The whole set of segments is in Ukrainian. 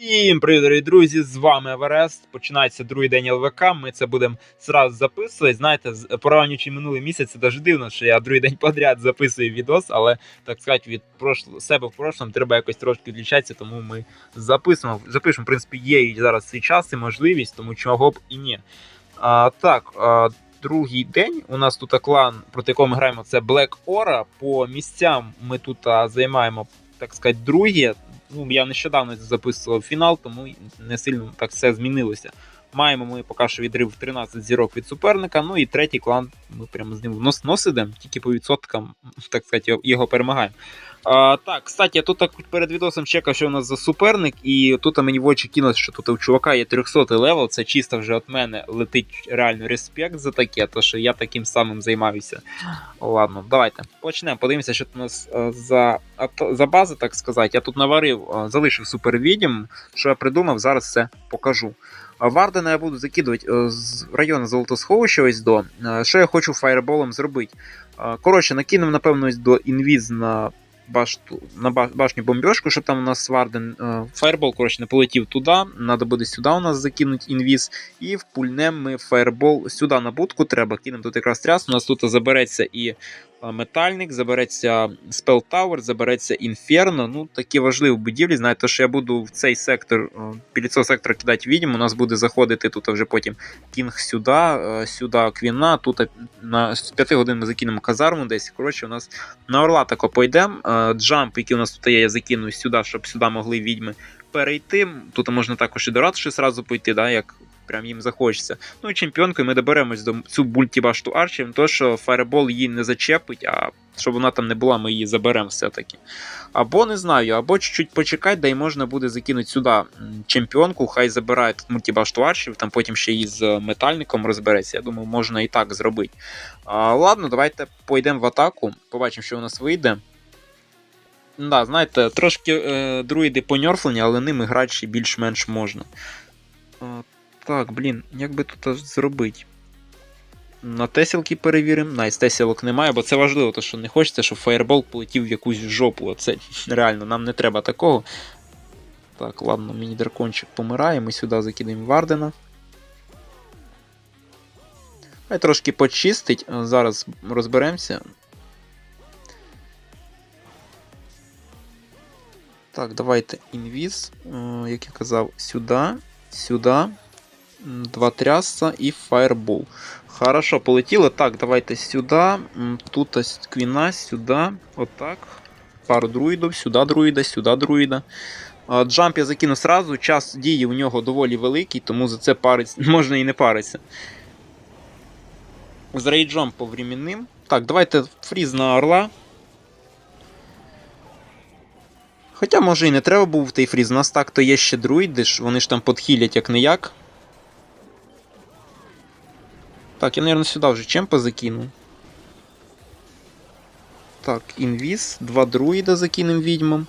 Всім привіт, дорогі друзі! З вами Еверест. Починається другий день ЛВК. Ми це будемо зразу записувати. Знаєте, порівнюючи минулий місяць, це дуже дивно, що я другий день подряд записую відос, але так сказати, від прошло, себе в прошлому треба якось трошки відлічатися, тому ми записуємо. Запишемо, в принципі, є і зараз цей час і можливість, тому чого б і ні. А, так, а, другий день. У нас тут клан, проти якого ми граємо, це Black Aura. По місцям ми тут займаємо, так сказати, другі. Ну, я нещодавно записував фінал, тому не сильно так все змінилося. Маємо ми поки що відрив в 13 зірок від суперника. Ну і третій клан, ми прямо з ним в нос нос тільки по відсоткам, так сказати, його перемагаємо. А, так, кстати, я тут так перед відосом чекав, що у нас за суперник, і тут мені в очі кинулось, що тут у чувака є 300 левел. Це чисто вже від мене летить реально респект за таке, то що я таким самим займаюся. Ладно, давайте почнемо. Подивимося, що тут у нас е, за, за бази, так сказати. Я тут наварив, е, залишив супервідім. Що я придумав, зараз все покажу. Вардена я буду закидувати е, з району Золотосховища ось до. Що я хочу фаєрболом зробити? Коротше, накинув, напевно, ось до інвіз на башту, на ба- башню бомбежку, щоб там у нас Варден. фаербол, коротше, не полетів туди. Надо буде сюди у нас закинути інвіз. І впульнем ми фаербол сюди на будку треба. Кинемо тут якраз тряс. У нас тут забереться і е, метальник, забереться Spell Tower, забереться Інферно. Ну, такі важливі будівлі. Знаєте, що я буду в цей сектор, е, біля цього сектора кидати відьму. У нас буде заходити тут вже потім Кінг сюди, е, сюди Квіна. Тут е, на з 5 годин ми закинемо казарму десь. Коротше, у нас на орла тако пойдемо. Е, Джамп, який у нас тут є, я закину сюди, щоб сюди могли відьми перейти. Тут можна також і до ратуші сразу пойти, да, як прям їм захочеться. Ну і чемпіонкою ми доберемось до цю мультібашту Арчі, то що Фаербол її не зачепить, а щоб вона там не була, ми її заберемо все-таки. Або не знаю, або чуть-чуть почекати, да й можна буде закинути сюди чемпіонку, хай забирає мультібашту Арчів, там потім ще і з метальником розбереться. Я думаю, можна і так зробити. А, ладно, давайте пойдемо в атаку, побачимо, що у нас вийде. Да, знаєте, трошки е, друїди поньорфлені, але ними грати ще більш-менш можна. А, так, блін, як би тут зробити? На тесілки перевіримо. Найс, тесілок немає, бо це важливо, то що не хочеться, щоб фаєрбол полетів в якусь жопу. Це реально, нам не треба такого. Так, ладно, мені дракончик помирає, ми сюди закидаємо Вардена. Хай трошки почистить, зараз розберемося. Так, давайте інвіз, е, як я казав, сюди, сюди, два тряса і фаербол. Хорошо, полетіло. Так, давайте сюди. Тут ось квіна, сюди. Отак. Пару друїдів, сюди друїда, сюди друїда. Джамп я закину сразу. Час дії у нього доволі великий, тому за це париться, можна і не паритися. З рейджом повремінним. Так, давайте фріз на орла. Хоча, може, і не треба був той фріз. У нас так то є ще друїди, вони ж там подхилять як не як. Так, я, наверное, сюда уже чемпа закину. Так, інвіз. Два друїда закинем відьмам.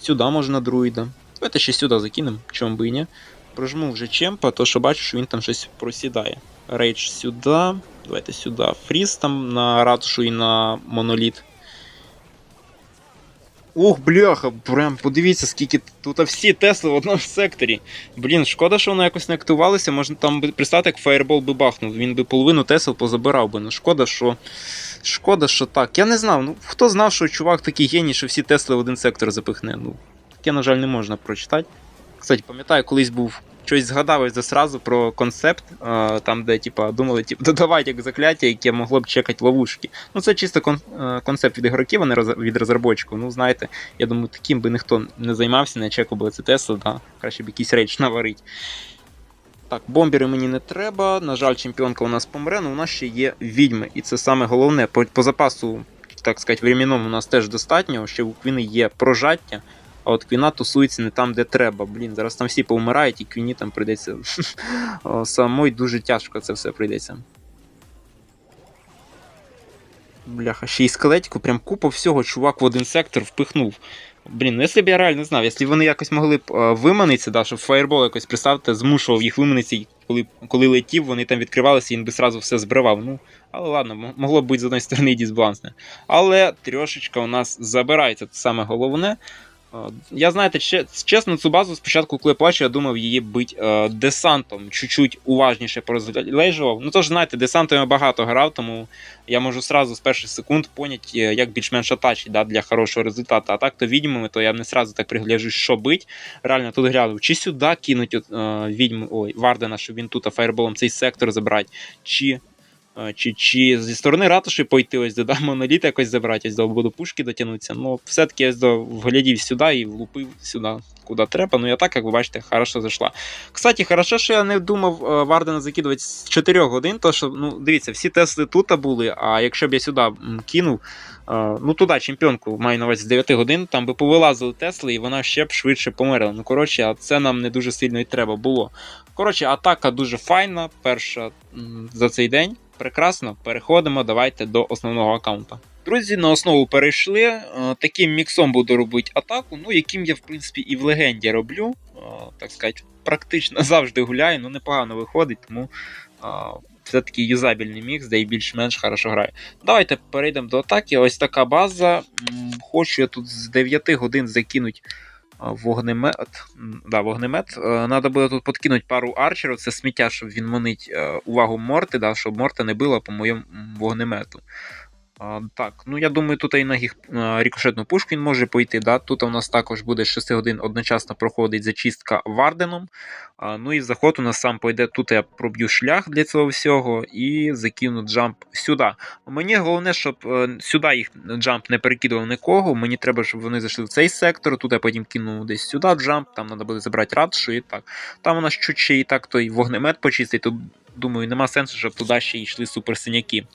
Сюди можна друїда. Давайте ще сюди закинемо, чем би і ні. Прожму вже чемпа, то що бачу, що він там щось просідає. Рейдж сюди. Давайте сюди. Фріз там на ратушу і на моноліт. Ох, бляха, прям подивіться, скільки тут всі Тесли в одному секторі. Блін, шкода, що воно якось не актувалося. Можна там би представити, як фаєрбол би бахнув. Він би половину Тесел позабирав би. Ну шкода, що. Шкода, що так. Я не знав. Ну хто знав, що чувак такий геній, що всі Тесли в один сектор запихне. Ну, таке, на жаль, не можна прочитати. Кстати, пам'ятаю, колись був. Щось згадав ось зразу про концепт, е, там, де типа, думали, типу, додавати як закляття, яке могло б чекати ловушки. Ну, це чисто е, концепт від ігроків, а не від розробочиків. Ну, знаєте, я думаю, таким би ніхто не займався, не чекав би це Тесла, да. краще б якийсь рейдж наварить. Так, бомбери мені не треба. На жаль, чемпіонка у нас помре, але у нас ще є відьми. І це саме головне. По, по запасу, так сказати, временному у нас теж достатньо. Ще у Квіни є прожаття, а от Квіна тусується не там, де треба. Блін, зараз там всі повмирають, і Квіні там прийдеться. Самой дуже тяжко це все прийдеться. Бляха, ще й скелетику, прям купа всього, чувак в один сектор впихнув. Блін, ну якщо б я реально знав, якщо вони якось могли б е, виманитися, да, щоб фаєрбол якось представте, змушував їх виманитися, і коли, коли летів, вони там відкривалися, і він би сразу все збривав. Ну, але ладно, могло б бути з однієї сторони дисбалансне. Але трьошечка у нас забирається, це саме головне. Я знаєте, чесно, цю базу спочатку, коли плачу, я думав її бить е, десантом. Чуть-чуть уважніше порозглежував. Ну тож, знаєте, десантом я багато грав, тому я можу сразу з перших секунд поняти, е, як більш-менш атачить да, для хорошого результату. А так то відьмами, то я не сразу так пригляджусь, що бить. Реально тут глянув, чи сюди кинуть е, відьму, ой, Вардена, щоб він тут фаєрболом цей сектор забрати, чи. Чи, чи зі сторони ратуші пойти ось до да, моноліт якось забрати, ось до буду пушки дотягнутися. Ну, все-таки ось до вглядів сюди і влупив сюди, куди треба. Ну, я так, як ви бачите, хорошо зайшла. Кстати, хорошо, що я не думав е, Вардена закидувати з 4 годин, то що, ну, дивіться, всі тесли тут були, а якщо б я сюди кинув, е, ну туди чемпіонку маю на увазі з 9 годин, там би повилазили Тесли, і вона ще б швидше померла. Ну, коротше, а це нам не дуже сильно і треба було. Коротше, атака дуже файна, перша за цей день. Прекрасно, переходимо. Давайте до основного аккаунта. Друзі, на основу перейшли. Е, Таким міксом буду робити атаку, ну яким я, в принципі, і в легенді роблю. Е, Так сказати, практично завжди гуляю, ну непогано виходить, тому е, все-таки юзабельний мікс, де і більш-менш хорошо грає. Давайте перейдемо до атаки. Ось така база. Хочу я тут з 9 годин закинути Вогнемет. Да, вогнемет. Е, Надо буде тут подкинути пару арчерів. Це сміття, щоб він манить е, увагу Морти, да, щоб Морта не била по моєму вогнемету. Так, ну я думаю, тут і на гіх, е, рікошетну пушку він може пойти. Да? Тут у нас також буде 6 годин одночасно проходить зачистка Варденом. А, ну і заход у нас сам пойде. Тут я проб'ю шлях для цього всього і закину джамп сюди. Мені головне, щоб е, сюди їх джамп не перекидував нікого. Мені треба, щоб вони зайшли в цей сектор. Тут я потім кину десь сюди джамп, там треба буде забрати ратшу і так. Там у нас чуть ще і так той вогнемет почистить, то думаю, нема сенсу, щоб туди ще йшли суперсиняки.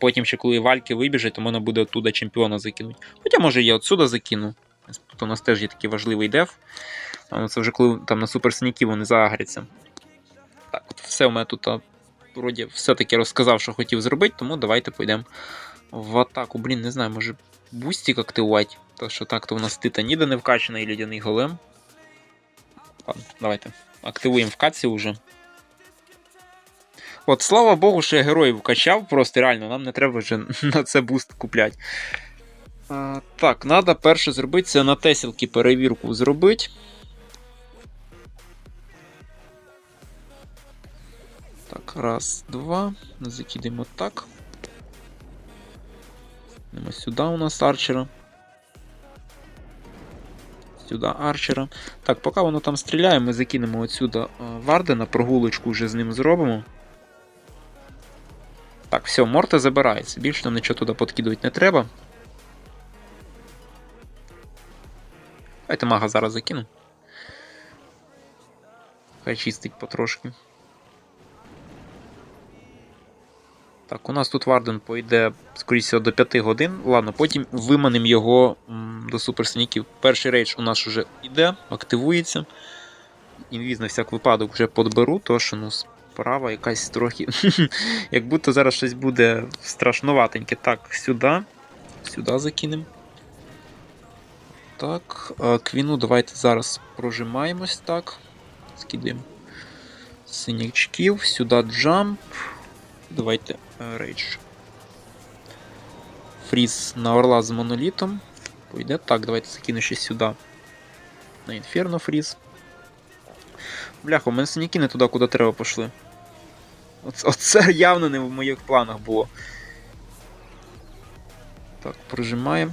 Потім ще коли вальки вибіжать, то можна буде оттуда чемпіона закинути. Хоча, може, я отсюда закину. Тут у нас теж є такий важливий деф. Це вже коли там на суперсиняки вони загряться. Так, от все у мене тут вроді все-таки розказав, що хотів зробити, тому давайте пойдемо в атаку. Блін, не знаю, може бустик активувати. То що так, то у нас титаніда не вкачана і лідяний голем. Ладно, давайте. Активуємо в каці вже. От, слава Богу, що я героїв вкачав, просто реально, нам не треба вже на це буст купляти. А, так, треба перше зробити це на Тесілки перевірку зробити. Так, раз, два. Закидаємо так. Йдемо сюди у нас арчера. Сюди арчера. Так, поки воно там стріляє, ми закинемо отсюди а, Вардена, прогулочку вже з ним зробимо. Так, все, Морта забирається. Більше нам нічого туди подкидувати не треба. Давайте мага зараз закину. Хай чистить потрошки. Так, у нас тут Варден пойде, скоріше, до 5 годин. Ладно, потім виманимо його до суперсиняків. Перший рейдж у нас вже йде, активується. Інвіз на всяк випадок вже подберу, то що ну, справа якась трохи. Як будто зараз щось буде страшноватеньке. Так, сюди. Сюди закинемо. Так, е, квіну давайте зараз прожимаємось так. Скидаємо синячків, сюди джамп. Давайте е, рейдж. Фріз на орла з монолітом. Пойде. Так, давайте закину ще сюди. На інферно фріз. Бляха, у мене синяки не туди, куди треба пішли. Оце, явно не в моїх планах було. Так, прожимаємо.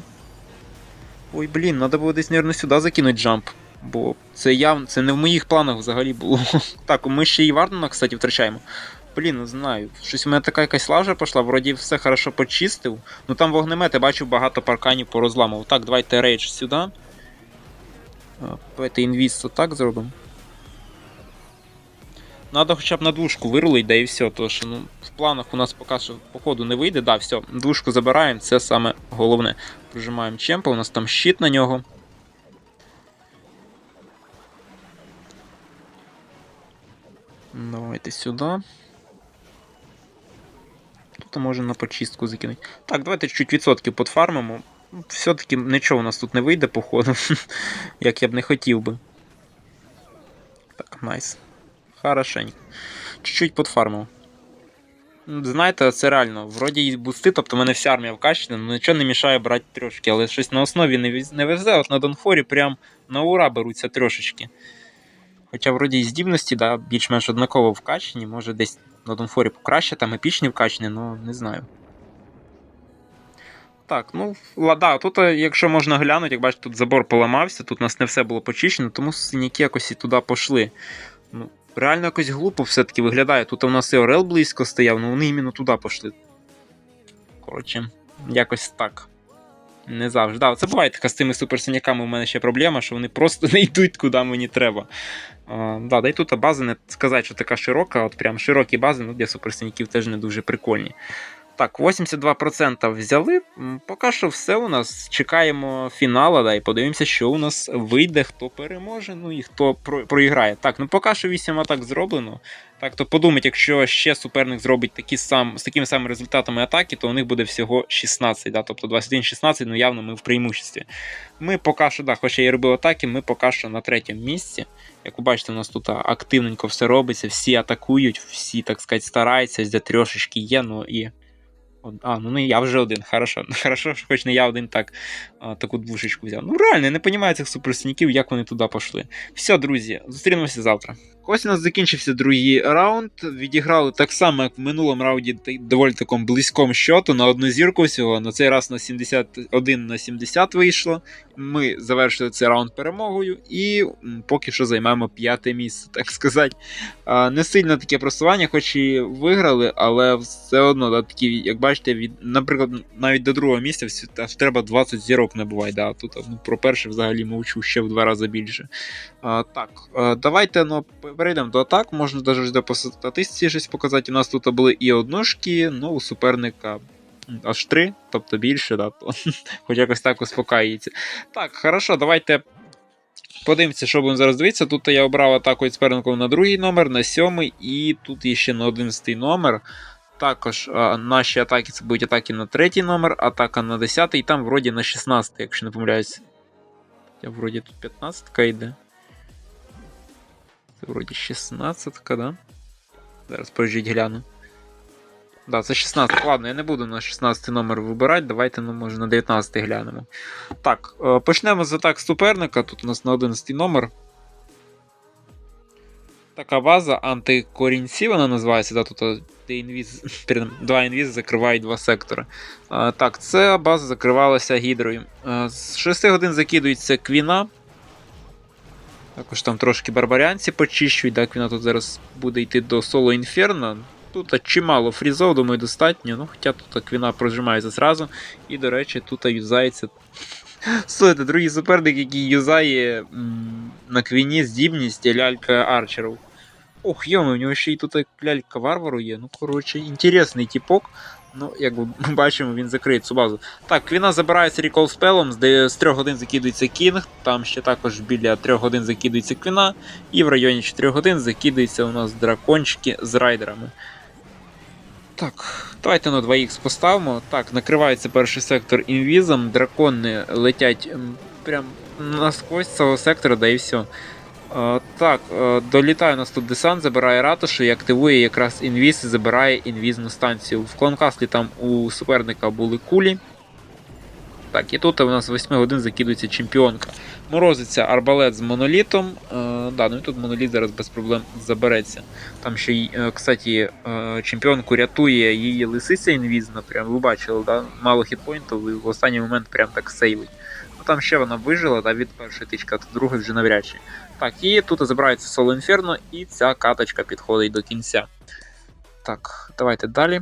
Ой, блін, треба було десь, мабуть, сюди закинути джамп. Бо це явно, це не в моїх планах взагалі було. Так, ми ще і Вардена, кстати, втрачаємо. Блін, не знаю. Щось у мене така якась лажа пішла, вроді все хорошо почистив. Ну там вогнемет, я бачив багато парканів порозламав. Так, давайте рейдж сюди. Давайте інвіст так зробимо. Надо хоча б на двушку вирулить, да і все. Тому що ну, в планах у нас поки що походу не вийде. Да, все, двушку забираємо, це саме головне. Прижимаємо чемпа, у нас там щит на нього. Давайте сюди. Тут можемо на почистку закинути. Так, давайте чуть відсотків подфармимо. Все-таки нічого у нас тут не вийде, походу. Як я б не хотів би. Так, найс. Хорошенько. Чуть-чуть подфармив. Знаєте, це реально. Вроді і бусти, тобто в мене вся армія вкачана, ну нічого не мішає брати трошки, але щось на основі не, віз- не везе. От на Донфорі прям на ура беруться трошечки. Хоча вроді і здібності, да, більш-менш однаково вкачені, може десь на Донфорі покраще, там епічні вкачені, ну не знаю. Так, ну, лада, тут, е, якщо можна глянути, як бачите, тут забор поламався, тут у нас не все було почищено, тому синяки якось і туди пішли. Ну, реально якось глупо все-таки виглядає. Тут у нас і Орел близько стояв, ну вони іменно туди пішли. Коротше, якось так. Не завжди. Да, це буває така з цими суперсиняками. У мене ще проблема, що вони просто не йдуть, куди мені треба. А, да, да і тут база не сказати, що така широка, от прям широкі бази ну, для суперсиняків теж не дуже прикольні. Так, 82% взяли. Поки що все у нас. Чекаємо фінала, да, і подивимося, що у нас вийде, хто переможе, ну і хто про- проіграє. Так, ну поки що 8 атак зроблено. Так, то подумайте, якщо ще суперник зробить такі сам, з такими самими результатами атаки, то у них буде всього 16, да, тобто 21-16, ну явно ми в преимуществі. Ми поки що, да, хоча я робив атаки, ми поки що на третьому місці. Як ви бачите, у нас тут активненько все робиться, всі атакують, всі, так сказати, стараються, де трьошечки є, ну і. А, ну не я вже один. Хорошо. Хорошо, що хоч не я один так а, таку двушечку взяв. Ну реально, я не розумію цих суперсиняків, як вони туди пішли. Все, друзі, зустрінемося завтра. Ось у нас закінчився другий раунд. Відіграли так само, як в минулому раунді, доволі такому близькому щоту на одну зірку всього. На цей раз на 71 на 70 вийшло. Ми завершили цей раунд перемогою і поки що займаємо п'яте місце, так сказати. Не сильно таке просування, хоч і виграли, але все одно, да, такі, як бачите, від, наприклад, навіть до другого місця треба 20 зірок набувати. Да, тут ну, про перше взагалі мовчу ще в два рази більше. А, так, давайте ну, перейдемо до атак. Можна навіть по статистиці щось показати. У нас тут були і однушки, ну у суперника. Аж три, тобто більше, да, то хоч якось так успокаюється. Так, хорошо, давайте подивимося, що будемо зараз дивитися. Тут я обрав атаку від суперників на другий номер, на сьомий, і тут ще на одинадцятий номер. Також а, наші атаки це будуть атаки на третій номер, атака на 10 і там вроді на 16, якщо не помиляюсь. Я вроді тут 15 йде. Це вроді 16, да? Зараз пожіть гляну. Да, це 16. Ладно, я не буду на 16 номер вибирати. Давайте, ну, може, на 19 глянемо. Так, е, почнемо з атак суперника. Тут у нас на 11 номер. Така база антикорінці, вона називається. Да, тут інвіз, перед- два інвіз закривають два сектори. Е, так, ця база закривалася гідрою. З 6 годин закидується квіна. Також там трошки барбарянці почищують. Да, квіна тут зараз буде йти до соло інферно. Тут чимало фрізов, думаю, достатньо. Ну, хоча тут квіна прожимається зразу. І, до речі, тут юзається. Слухайте, другий суперник, який юзає м, на квіні здібність лялька арчерів. Ох, йоми, у нього ще й тут лялька варвару є. Ну, коротше, інтересний типок. Ну, як ми бачимо, він закриє цю базу. Так, квіна забирається рекол спелом, з 3 годин закидується кінг, там ще також біля 3 годин закидується квіна, і в районі 4 годин закидуються у нас дракончики з райдерами. Так, давайте на 2х поставимо. Так, накривається перший сектор інвізом, дракони летять прям насквозь цього сектора, да і все. Е, так, е, долітає у нас тут десант, забирає ратушу і активує якраз інвіз і забирає інвізну станцію. В клонкаслі там у суперника були кулі. Так, і тут у нас з 8 годин закидується чемпіонка. Морозиться арбалет з монолітом. Е, да, ну і тут моноліт зараз без проблем забереться. Там ще, кстати, чемпіонку рятує її лисиця інвізна. Прям ви бачили, да? мало хітпоінтів, і в останній момент прям так сейвить. Ну там ще вона вижила да, від першої тички, а тут другої вже навряд чи. Так, і тут забирається соло інферно, і ця каточка підходить до кінця. Так, давайте далі.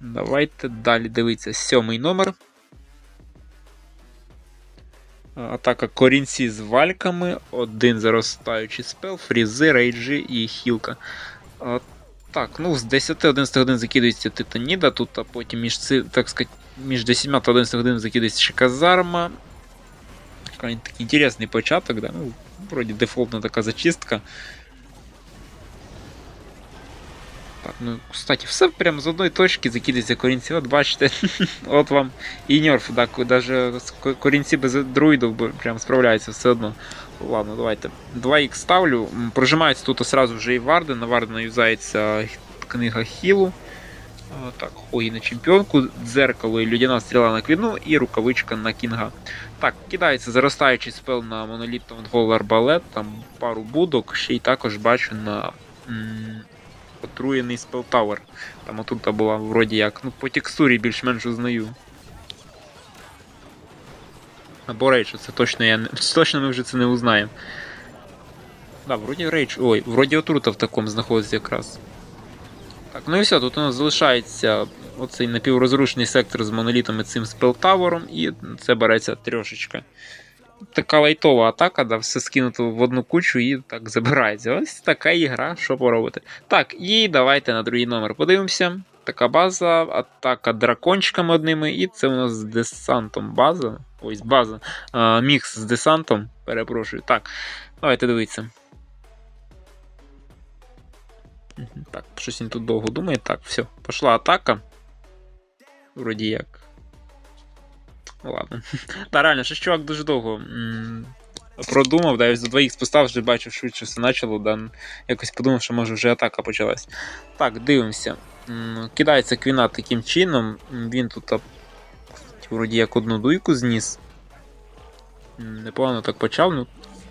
Давайте далі дивитися сьомий номер. Атака корінці з вальками, один заростаючий спел, фрізи, рейджі і хілка. А, так, ну з 10-11 годин закидується Титаніда, тут а потім між, так сказати, між 10 та 11 годин закидується ще казарма. Такий інтересний початок, да? ну, вроді дефолтна така зачистка. Так, ну, кстати, все прямо з одної точки закидується корінці. От бачите, от вам і нерф, да, навіть корінці без друїдів прям справляються все одно. Ладно, давайте. 2х ставлю. М, Прожимається тут одразу вже і Варди. На Варди юзається книга Хілу. Так, Хогі на чемпіонку, дзеркало і людяна стріла на квіну і рукавичка на кінга. Так, кидається заростаючий спел на моноліт Таунхол Арбалет, там пару будок, ще й також бачу на отруєний спел Тауер. Там отут була вроді як, ну по текстурі більш-менш узнаю. Або рейдж, це точно я не. Точно ми вже це не узнаємо. Да, вроді рейдж. Ой, вроді отрута в такому знаходиться якраз. Так, ну і все, тут у нас залишається оцей напіврозрушений сектор з монолітом і цим спелтавором, і це береться трьошечка. Така лайтова атака, да, все скинуто в одну кучу і так забирається. Ось така ігра, що поробити. Так, і давайте на другий номер подивимося. Така база, атака дракончиками одними, і це у нас з десантом база. Ось база. А, мікс з десантом. Перепрошую. Так, давайте дивитися. Так, щось він тут довго думає. Так, все, пішла атака. Вроді як. Ну ладно. Та реально, що чувак дуже довго продумав, да, я за двоїх поставив, вже бачив, швидше все почало, да, якось подумав, що може вже атака почалась. Так, дивимося. Кидається квіна таким чином. Він тут вроді як одну дуйку зніс. Непогано так почав. Ну,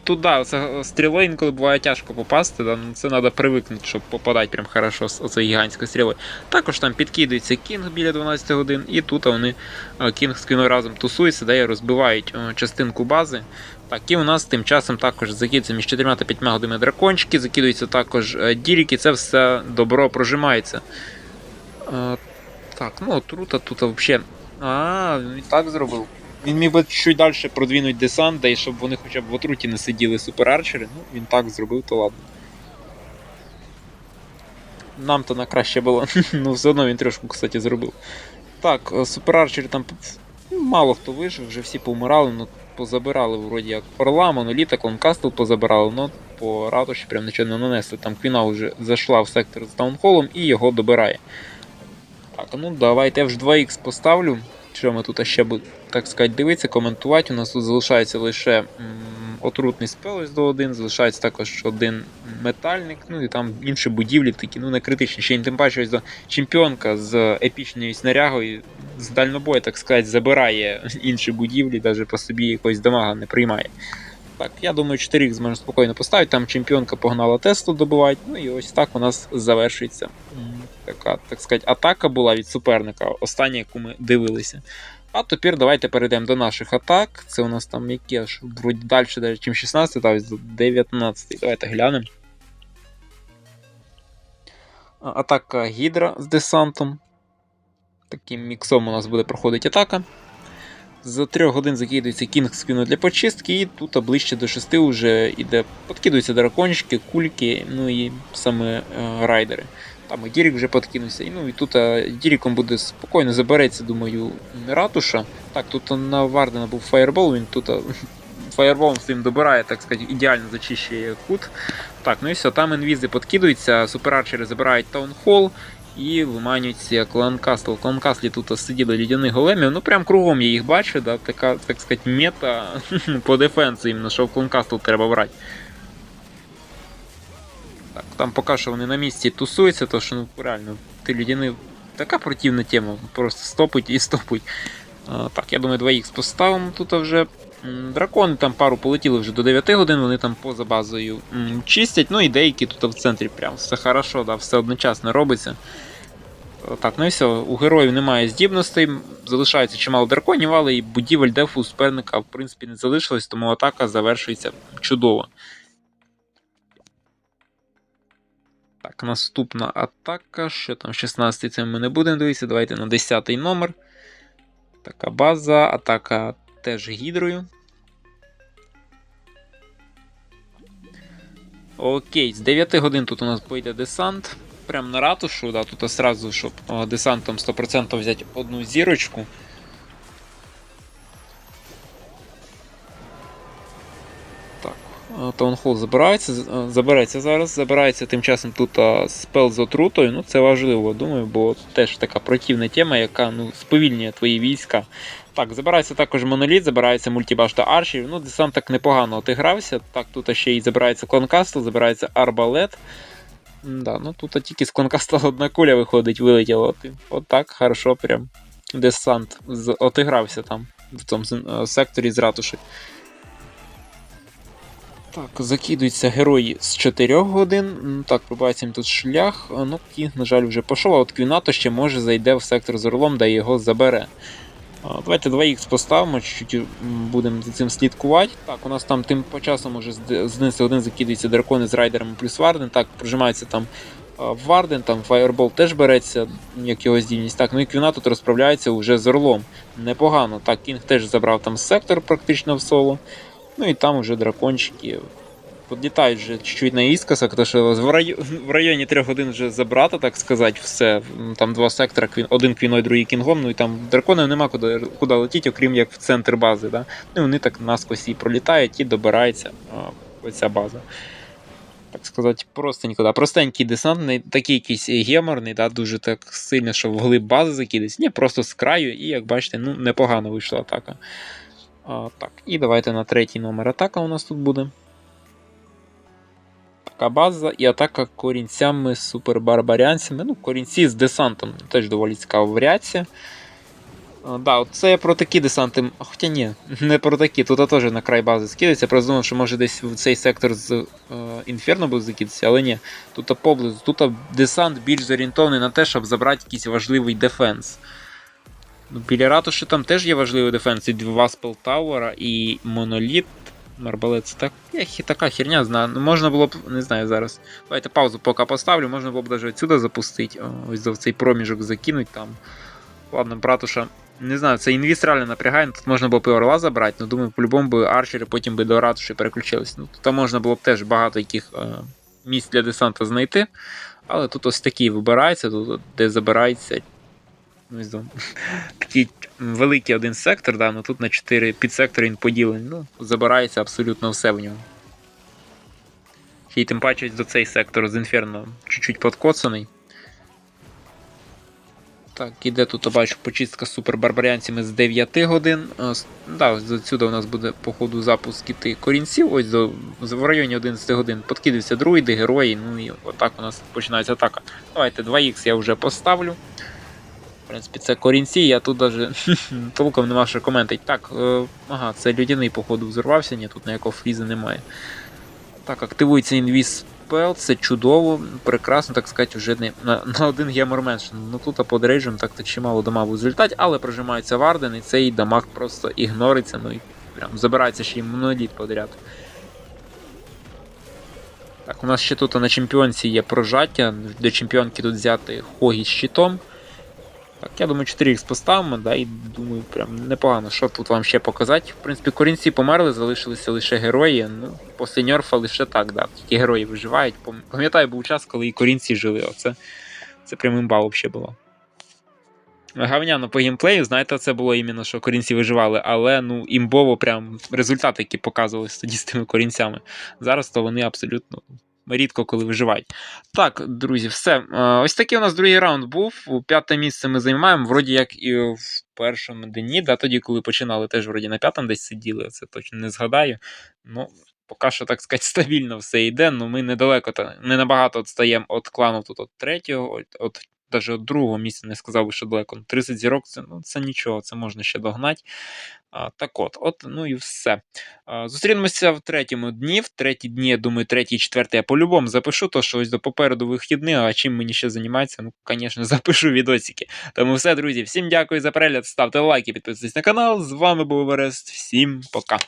тут да, це стрілою інколи буває тяжко попасти, да, ну, це треба привикнути, щоб попадати прям хорошо з оцею гігантською стрілою. Також там підкидується кінг біля 12 годин, і тут вони е, кінг з кіною разом тусуються, да, і розбивають е, частинку бази. Так, і у нас тим часом також закидується між 4 та 5 годинами дракончики, закидуються також е, діріки, це все добро прожимається. Так, ну отрута тут взагалі. А, він так зробив. Він міг би чуть далі продвинути десант, да і щоб вони хоча б в отруті не сиділи суперарчери. Ну, він так зробив, то ладно. Нам то на краще було. ну, все одно він трошку, кстати, зробив. Так, е, суперарчери там ну, мало хто вижив, вже всі повмирали, ну позабирали вроді як Орла, Моноліта, Клонкастл позабирали, ну по ратуші прям нічого не нанесли. Там Квіна вже зайшла в сектор з таунхолом і його добирає. Так, ну давайте я вже 2х поставлю. Що ми тут ще будемо, так сказати, дивитися, коментувати. У нас тут залишається лише м, отрутний спелець до один, залишається також один метальник, ну і там інші будівлі такі, ну не критичні. Ще тим паче ось до чемпіонка з епічною снарягою з дальнобою, так сказати, забирає інші будівлі, навіть по собі якогось дамага не приймає. Так, я думаю, 4 х можна спокійно поставити. Там чемпіонка погнала тесту добивати. Ну і ось так у нас завершується така, так сказати, атака була від суперника, остання, яку ми дивилися. А тепер давайте перейдемо до наших атак. Це у нас там які аж вроді далі, ніж 16, та ось 19. Давайте глянемо. Атака Гідра з десантом. Таким міксом у нас буде проходити атака. За 3 годин закидується кінг скину для почистки, і тут ближче до 6 вже іде, подкидуються дракончики, кульки, ну і саме е, райдери. Там і Дірік вже подкинувся. І, ну і тут е, Діріком буде спокійно забереться, думаю, ратуша. Так, тут на Вардена був фаєрбол, він тут е, фаєрболом своїм добирає, так сказати, ідеально зачищує кут. Так, ну і все, там інвізи подкидуються, суперарчери забирають таунхол. І виманюється Кланкастл. В Кланкаслі тут сиділи лідяні големів. Ну прям кругом я їх бачу, да, така, так сказати, мета по дефенсу, іменно, що в Кланкастл треба брати. Так, там поки що вони на місці тусуються, то що ну реально, ти лідяний. Така противна тема, просто стопить і стопить. А, так, я думаю, 2х поставимо тут вже. Дракони там пару полетіли вже до 9 годин, вони там поза базою чистять, ну і деякі тут в центрі прям все хорошо, да, все одночасно робиться. Так, ну і все, у героїв немає здібностей, залишається чимало драконів, але і будівель дефу суперника в принципі не залишилось, тому атака завершується чудово. Так, наступна атака. Що там 16-й це ми не будемо дивитися. Давайте на 10-й номер. Така база, атака теж гідрою. Окей, з 9 годин тут у нас пойде десант. Прям на ратушу, да, тут одразу, щоб десантом 100% взяти одну зірочку. Таунхол забирається, з- е, забирається зараз, забирається тим часом тут спел з отрутою. Ну це важливо, думаю, бо теж така противна тема, яка ну, сповільнює твої війська. Так, забирається також моноліт, забирається мультібашта аршів. Ну, десант так непогано отигрався. Так, тут ще й забирається кланкастл, забирається арбалет. Да, ну тут тільки з кланкастела одна куля виходить, вилетіла. От, так, хорошо, прям. Десант отигрався там, в цьому е, секторі з ратуші. Так, закидуються герої з 4 годин. Так, пробивається їм тут шлях. Ну, Кінг, на жаль, вже пішов, а от Квінато ще може зайде в сектор з орлом, де його забере. Давайте 2х поставимо, чуть-чуть будемо за цим слідкувати. Так, у нас там тим по часом уже з з одинадцяти годин закидуються дракони з райдерами плюс Варден. Так, прожимається там Варден, там Фаєрбол теж береться, як його здібність. Так, ну і Квіна тут розправляється вже з Орлом. Непогано. Так, Кінг теж забрав там сектор практично в соло. Ну і там вже дракончики. Підлітають вже чуть-чуть на іскосах, тому що в районі, в районі 3 годин вже забрати, так сказати, все. Там два сектора, один квіною, другий кінгом, ну і там драконів нема куди, куди летіти, окрім як в центр бази. Да? Ну вони так наскось і пролітають і добирається оця база. Так сказати, простенько, да. Простенький десант, не такий якийсь геморний, да, дуже так сильно, що вглиб бази закидись. Ні, просто з краю, і як бачите, ну непогано вийшла атака. А, так, і давайте на третій номер атака у нас тут буде. Така база і атака корінцями супербарбарянцями. Ну, корінці з десантом теж доволі цікава варіація. Да, це я про такі десанти. Хоча ні, не про такі. Тут теж на край бази скидається. Думав, що може десь в цей сектор з е, Інферно буде закидатися, але ні. Тут поблизу. Тут десант більш зорієнтований на те, щоб забрати якийсь важливий дефенс. Ну, Біля ратуші там теж є важливий дефенс. І два Спелтауера, і Моноліт. Марбалет, це так, така херня, знаю. Ну, можна було б, не знаю зараз. Давайте паузу поки поставлю, можна було б навіть отсюди запустити. Ось в цей проміжок закинуть там. Ладно, братуша. Не знаю, це інвіст реально напрягає, тут можна було б і орла забрати, але думаю, по-любому би арчери потім би до ратуші переключились. Ну, тут можна було б теж багато яких е, місць для десанта знайти. Але тут ось такі вибирається, тут, де забирається. Ну, такий великий один сектор, да, ну тут на 4 підсектори він поділений. Ну, забирається абсолютно все в нього. Й тим паче до цей сектор з інферно чуть-чуть подкоцаний. Так, іде тут, бачу, почистка з супербарбарянцями з 9 годин. Да, ось отсюди у нас буде по ходу запуск іти корінців. Ось до, в районі 11 годин подкидаються друїди, герої. Ну і отак у нас починається атака. Давайте 2х я вже поставлю. В принципі, це корінці, я тут даже толком нема що коментить. Так, е, ага, це людяний, походу, взорвався, ні, тут ніякого фріза немає. Так, активується інвіз спел, це чудово, прекрасно, так сказати, вже не на, на один гемор менше. Ну тут а по дрейджам так то чимало дамагу злітати, але прожимається Варден, і цей дамаг просто ігнориться, ну і прям забирається ще й моноліт подряд. Так, у нас ще тут на чемпіонці є прожаття. До чемпіонки тут взяти Хогі з щитом. Так, я думаю, 4х поставимо, да, і думаю, прям непогано, що тут вам ще показати. В принципі, корінці померли, залишилися лише герої. Ну, після ньорфа лише так, да. Тільки герої виживають. Пам'ятаю, був час, коли і корінці жили. Оце це прям імба взагалі було. Гавняно по геймплею, знаєте, це було іменно, що корінці виживали, але ну імбово прям результати, які показувалися тоді з тими корінцями. Зараз то вони абсолютно рідко коли виживають. Так, друзі, все. Е, Ось такий у нас другий раунд був. У П'яте місце ми займаємо, вроді як і в першому дні, да, тоді, коли починали, теж вроді на п'ятому десь сиділи, це точно не згадаю. Ну, поки що, так сказати, стабільно все йде. Ну, ми недалеко, не набагато відстаємо від клану тут от третього, от навіть другого місця не сказав би, що далеко. 30 зірок це, ну, це нічого, це можна ще догнати. А, так от, от, ну і все. А, Зустрінемося в третьому дні. В третій дні, я думаю, третій, четвертий я по-любому запишу, то що ось до попереду вихідних, а чим мені ще займатися, ну, звісно, запишу відосики. Тому все, друзі, всім дякую за перегляд, ставте лайки, підписуйтесь на канал. З вами був Еверест. Всім пока.